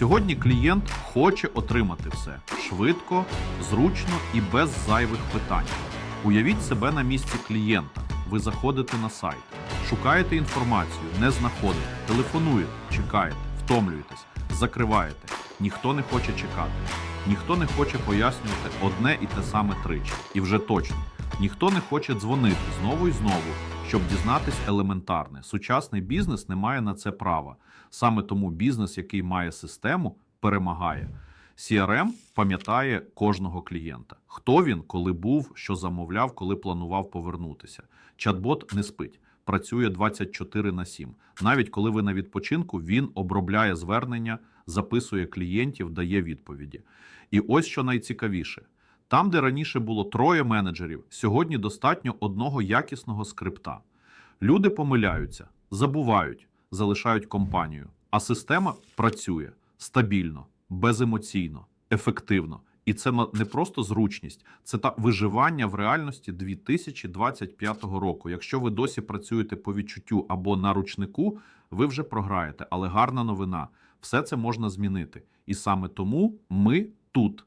Сьогодні клієнт хоче отримати все швидко, зручно і без зайвих питань. Уявіть себе на місці клієнта. Ви заходите на сайт, шукаєте інформацію, не знаходите, телефонуєте, чекаєте, втомлюєтесь, закриваєте. Ніхто не хоче чекати, ніхто не хоче пояснювати одне і те саме тричі. І вже точно ніхто не хоче дзвонити знову і знову, щоб дізнатись елементарне. Сучасний бізнес не має на це права. Саме тому бізнес, який має систему, перемагає. CRM пам'ятає кожного клієнта. Хто він, коли був, що замовляв, коли планував повернутися. Чат-бот не спить, працює 24 на 7. Навіть коли ви на відпочинку, він обробляє звернення, записує клієнтів, дає відповіді. І ось що найцікавіше: там, де раніше було троє менеджерів, сьогодні достатньо одного якісного скрипта. Люди помиляються, забувають, залишають компанію, а система працює стабільно, беземоційно, ефективно. І це не просто зручність, це та виживання в реальності 2025 року. Якщо ви досі працюєте по відчуттю або на ручнику, ви вже програєте. Але гарна новина: все це можна змінити. І саме тому ми тут.